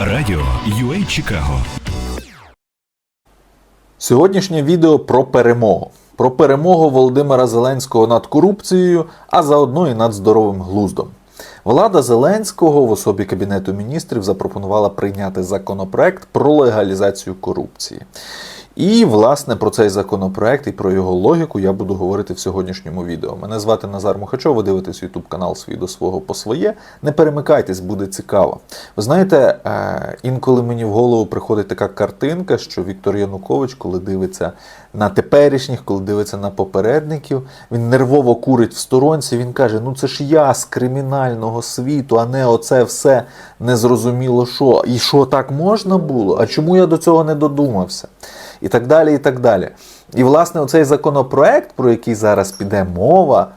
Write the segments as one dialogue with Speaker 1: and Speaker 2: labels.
Speaker 1: Радіо UA Чикаго.
Speaker 2: Сьогоднішнє відео про перемогу. Про перемогу Володимира Зеленського над корупцією, а заодно і над здоровим глуздом. Влада Зеленського в особі Кабінету міністрів запропонувала прийняти законопроект про легалізацію корупції. І, власне, про цей законопроект і про його логіку я буду говорити в сьогоднішньому відео. Мене звати Назар Мухачов, ви дивитесь YouTube канал свій до свого по своє. Не перемикайтесь, буде цікаво. Ви знаєте, е, інколи мені в голову приходить така картинка, що Віктор Янукович, коли дивиться на теперішніх, коли дивиться на попередників, він нервово курить в сторонці. Він каже: Ну це ж я з кримінального світу, а не оце все незрозуміло що. І що так можна було? А чому я до цього не додумався? І так далі, і так далі. І, власне, оцей законопроект, про який зараз піде мова,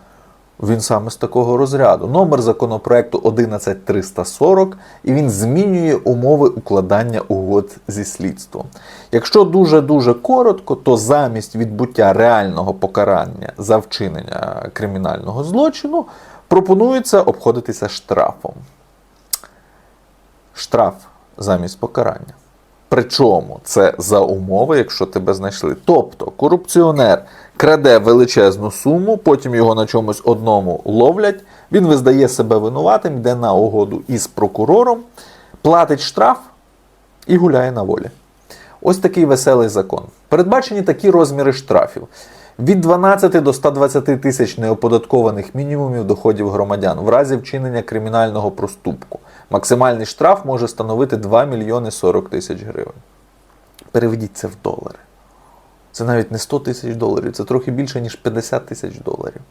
Speaker 2: він саме з такого розряду. Номер законопроекту 11340, і він змінює умови укладання угод зі слідством. Якщо дуже-дуже коротко, то замість відбуття реального покарання за вчинення кримінального злочину пропонується обходитися штрафом. Штраф замість покарання. Причому це за умови, якщо тебе знайшли. Тобто корупціонер краде величезну суму, потім його на чомусь одному ловлять, він визнає себе винуватим, йде на угоду із прокурором, платить штраф і гуляє на волі. Ось такий веселий закон. Передбачені такі розміри штрафів. Від 12 до 120 тисяч неоподаткованих мінімумів доходів громадян в разі вчинення кримінального проступку. Максимальний штраф може становити 2 мільйони 40 тисяч гривень. Переведіть це в долари. Це навіть не 100 тисяч доларів, це трохи більше, ніж 50 тисяч доларів.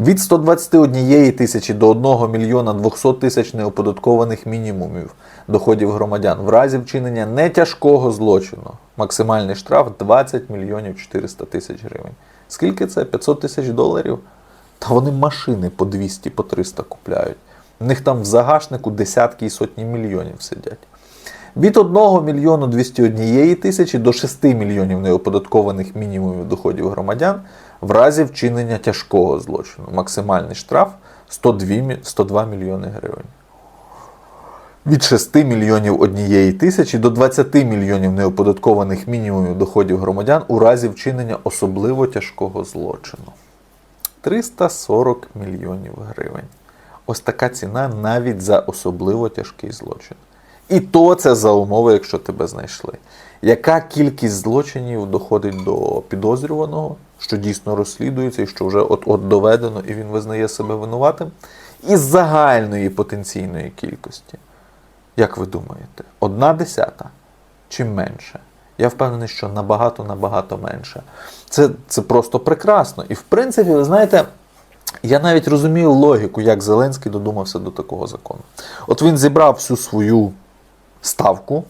Speaker 2: Від 121 тисячі до 1 мільйона 200 тисяч неоподаткованих мінімумів доходів громадян в разі вчинення нетяжкого злочину. Максимальний штраф 20 мільйонів 400 тисяч гривень. Скільки це? 500 тисяч доларів? Та вони машини по 200, по 300 купляють. У них там в загашнику десятки і сотні мільйонів сидять. Від 1 мільйону 201 тисячі до 6 мільйонів неоподаткованих мінімумів доходів громадян в разі вчинення тяжкого злочину. Максимальний штраф 102, 102 мільйони гривень. Від 6 мільйонів 1 тисячі до 20 мільйонів неоподаткованих мінімумів доходів громадян у разі вчинення особливо тяжкого злочину. 340 мільйонів гривень. Ось така ціна навіть за особливо тяжкий злочин. І то це за умови, якщо тебе знайшли. Яка кількість злочинів доходить до підозрюваного, що дійсно розслідується і що вже от-от доведено, і він визнає себе винуватим, із загальної потенційної кількості? Як ви думаєте, одна десята чи менше? Я впевнений, що набагато-набагато менше. Це, це просто прекрасно. І в принципі, ви знаєте, я навіть розумію логіку, як Зеленський додумався до такого закону. От він зібрав всю свою ставку.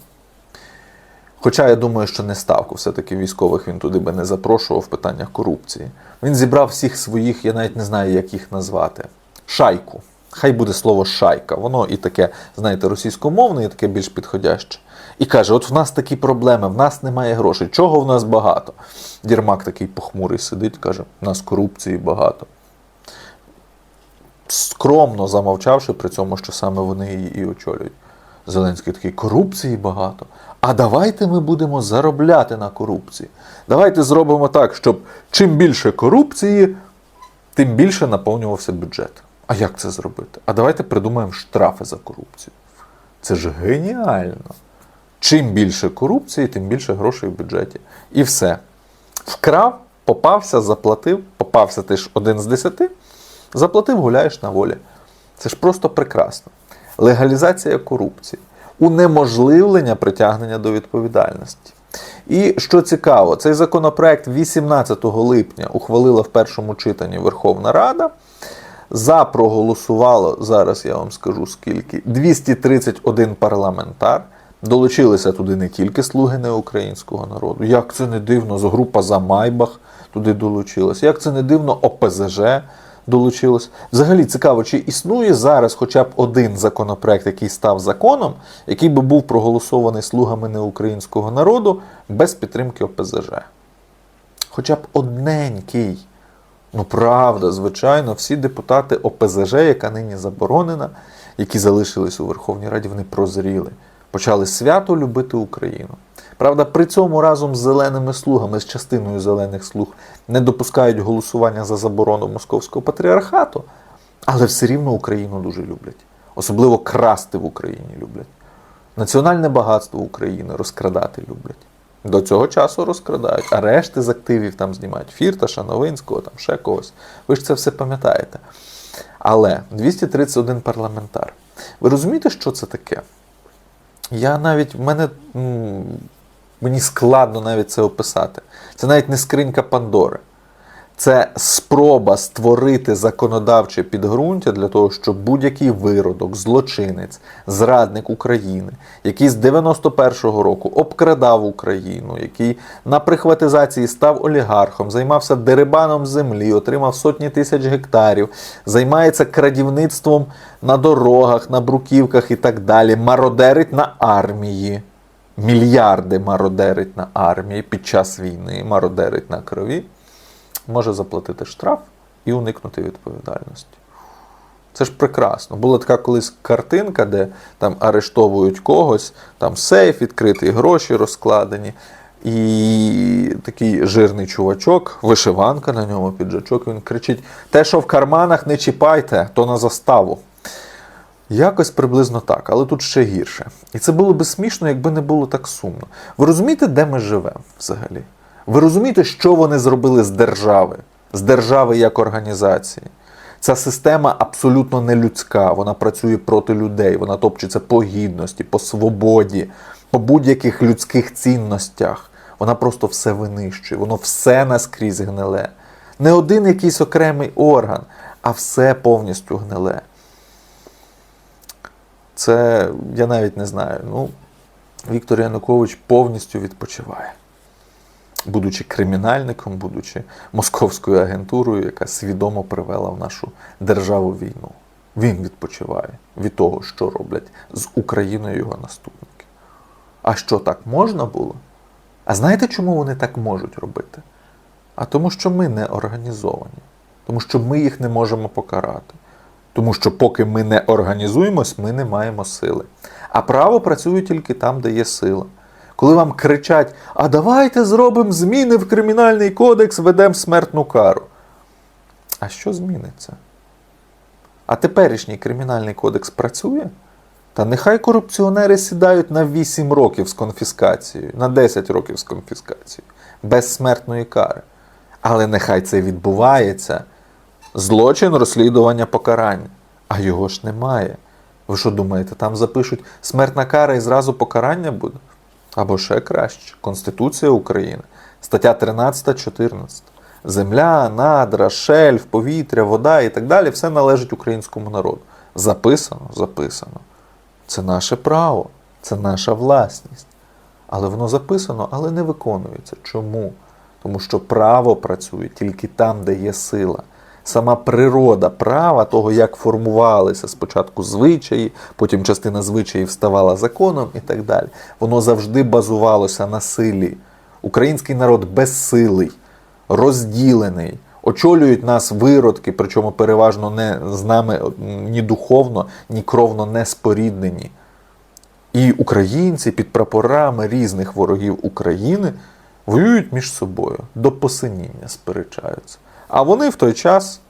Speaker 2: Хоча я думаю, що не ставку, все-таки військових він туди би не запрошував в питаннях корупції. Він зібрав всіх своїх, я навіть не знаю, як їх назвати. Шайку. Хай буде слово шайка. Воно і таке, знаєте, російськомовне, і таке більш підходяще. І каже: от в нас такі проблеми, в нас немає грошей. Чого в нас багато? Дірмак такий похмурий сидить, каже, в нас корупції багато. Скромно замовчавши при цьому, що саме вони її і очолюють. Зеленський такий корупції багато. А давайте ми будемо заробляти на корупції. Давайте зробимо так, щоб чим більше корупції, тим більше наповнювався бюджет. А як це зробити? А давайте придумаємо штрафи за корупцію. Це ж геніально. Чим більше корупції, тим більше грошей в бюджеті. І все. Вкрав, попався, заплатив, попався ти ж один з десяти, заплатив, гуляєш на волі. Це ж просто прекрасно. Легалізація корупції, унеможливлення притягнення до відповідальності. І що цікаво, цей законопроект 18 липня ухвалила в першому читанні Верховна Рада. За проголосувало, зараз я вам скажу скільки, 231 парламентар. Долучилися туди не тільки слуги неукраїнського народу. Як це не дивно, з група за Майбах туди долучилася. Як це не дивно, ОПЗЖ долучилось. Взагалі цікаво, чи існує зараз хоча б один законопроект, який став законом, який би був проголосований слугами неукраїнського народу без підтримки ОПЗЖ. Хоча б одненький. Ну, правда, звичайно, всі депутати ОПЗЖ, яка нині заборонена, які залишились у Верховній Раді, вони прозріли, почали свято любити Україну. Правда, при цьому разом з зеленими слугами, з частиною зелених слуг, не допускають голосування за заборону московського патріархату, але все рівно Україну дуже люблять. Особливо красти в Україні люблять. Національне багатство України розкрадати люблять. До цього часу розкрадають, а решти з активів там знімають Фірташа, Новинського, там ще когось. Ви ж це все пам'ятаєте. Але 231 парламентар. Ви розумієте, що це таке? Я навіть в мене мені складно навіть це описати. Це навіть не скринька Пандори. Це спроба створити законодавче підґрунтя для того, щоб будь-який виродок, злочинець, зрадник України, який з 91-го року обкрадав Україну, який на прихватизації став олігархом, займався дерибаном землі, отримав сотні тисяч гектарів, займається крадівництвом на дорогах, на бруківках і так далі, мародерить на армії. Мільярди мародерить на армії під час війни, мародерить на крові може заплатити штраф і уникнути відповідальності. Це ж прекрасно. Була така колись картинка, де там арештовують когось, там сейф відкритий, гроші розкладені. І такий жирний чувачок, вишиванка на ньому, піджачок, він кричить: те, що в карманах, не чіпайте, то на заставу. Якось приблизно так, але тут ще гірше. І це було би смішно, якби не було так сумно. Ви розумієте, де ми живемо взагалі? Ви розумієте, що вони зробили з держави, з держави як організації? Ця система абсолютно не людська, вона працює проти людей, вона топчеться по гідності, по свободі, по будь-яких людських цінностях. Вона просто все винищує, воно все наскрізь гниле. Не один якийсь окремий орган, а все повністю гниле. Це я навіть не знаю. Ну, Віктор Янукович повністю відпочиває будучи кримінальником, будучи московською агентурою, яка свідомо привела в нашу державу війну. Він відпочиває від того, що роблять з Україною його наступники. А що так можна було? А знаєте, чому вони так можуть робити? А тому, що ми не організовані, тому що ми їх не можемо покарати. Тому що поки ми не організуємось, ми не маємо сили. А право працює тільки там, де є сила коли вам кричать, а давайте зробимо зміни в Кримінальний кодекс, ведемо смертну кару. А що зміниться? А теперішній кримінальний кодекс працює? Та нехай корупціонери сідають на 8 років з конфіскацією, на 10 років з конфіскацією, без смертної кари. Але нехай це відбувається. Злочин розслідування покарання. А його ж немає. Ви що думаєте, там запишуть смертна кара і зразу покарання буде? Або ще краще, Конституція України, стаття 13, 14. Земля, надра, шельф, повітря, вода і так далі все належить українському народу. Записано, записано. Це наше право, це наша власність. Але воно записано, але не виконується. Чому? Тому що право працює тільки там, де є сила. Сама природа права, того, як формувалися спочатку звичаї, потім частина звичаїв ставала законом і так далі. Воно завжди базувалося на силі. Український народ безсилий, розділений. Очолюють нас виродки, причому переважно не з нами ні духовно, ні кровно не споріднені. І українці під прапорами різних ворогів України воюють між собою, до посиніння сперечаються. А вони в той час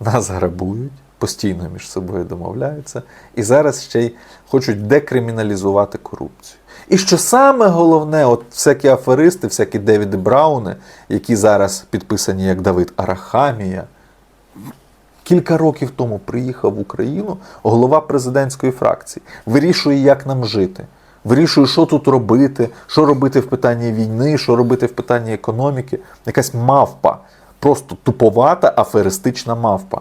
Speaker 2: нас грабують, постійно між собою домовляються, і зараз ще й хочуть декриміналізувати корупцію. І що саме головне, от всякі аферисти, всякі Девіди Брауни, які зараз підписані як Давид Арахамія, кілька років тому приїхав в Україну голова президентської фракції, вирішує, як нам жити. Вирішує, що тут робити, що робити в питанні війни, що робити в питанні економіки. Якась мавпа, просто туповата аферистична мавпа.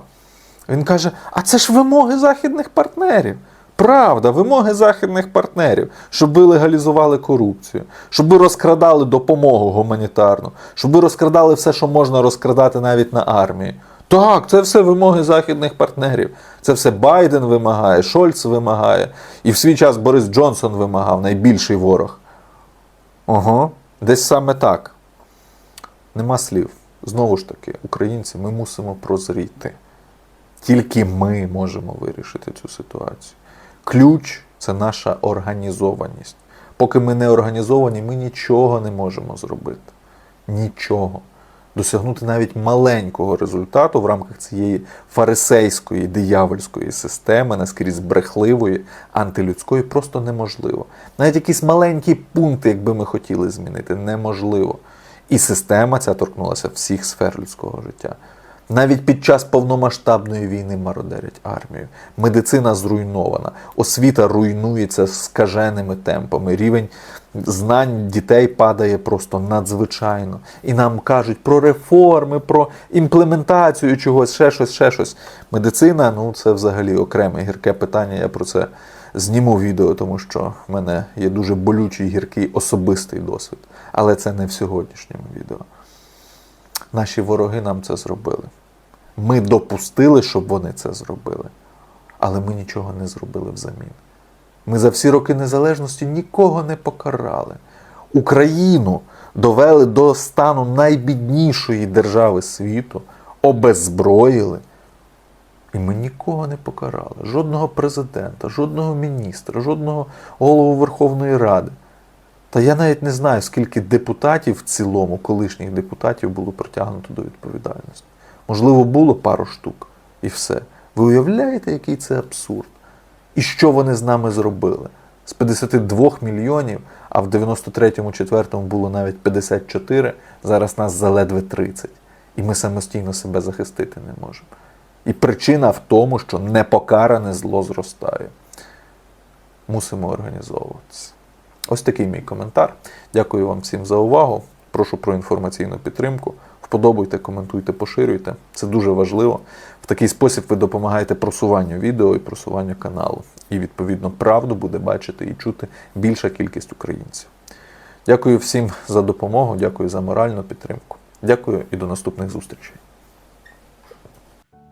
Speaker 2: Він каже: а це ж вимоги західних партнерів. Правда, вимоги західних партнерів, щоб ви легалізували корупцію, щоб ви розкрадали допомогу гуманітарну, щоб ви розкрадали все, що можна розкрадати навіть на армії. Так, це все вимоги західних партнерів. Це все Байден вимагає, Шольц вимагає. І в свій час Борис Джонсон вимагав, найбільший ворог. Ого, десь саме так. Нема слів. Знову ж таки, українці, ми мусимо прозріти. Тільки ми можемо вирішити цю ситуацію. Ключ це наша організованість. Поки ми не організовані, ми нічого не можемо зробити. Нічого. Досягнути навіть маленького результату в рамках цієї фарисейської диявольської системи, наскрізь брехливої, антилюдської, просто неможливо. Навіть якісь маленькі пункти, якби ми хотіли змінити, неможливо. І система ця торкнулася всіх сфер людського життя. Навіть під час повномасштабної війни мародерять армію. Медицина зруйнована, освіта руйнується скаженими темпами. Рівень знань дітей падає просто надзвичайно. І нам кажуть про реформи, про імплементацію чогось, ще щось, ще щось. Медицина, ну це взагалі окреме гірке питання. Я про це зніму відео, тому що в мене є дуже болючий гіркий особистий досвід. Але це не в сьогоднішньому відео. Наші вороги нам це зробили. Ми допустили, щоб вони це зробили, але ми нічого не зробили взамін. Ми за всі роки незалежності нікого не покарали. Україну довели до стану найбіднішої держави світу, обеззброїли. І ми нікого не покарали. Жодного президента, жодного міністра, жодного голову Верховної Ради. Та я навіть не знаю, скільки депутатів в цілому, колишніх депутатів, було притягнуто до відповідальності. Можливо, було пару штук і все. Ви уявляєте, який це абсурд? І що вони з нами зробили? З 52 мільйонів, а в 93-му, 4-му було навіть 54, зараз нас заледве 30. І ми самостійно себе захистити не можемо. І причина в тому, що непокаране зло зростає. Мусимо організовуватися. Ось такий мій коментар. Дякую вам всім за увагу. Прошу про інформаційну підтримку. Вподобайте, коментуйте, поширюйте. Це дуже важливо. В такий спосіб ви допомагаєте просуванню відео і просуванню каналу. І, відповідно, правду буде бачити і чути більша кількість українців. Дякую всім за допомогу, дякую за моральну підтримку. Дякую і до наступних зустрічей.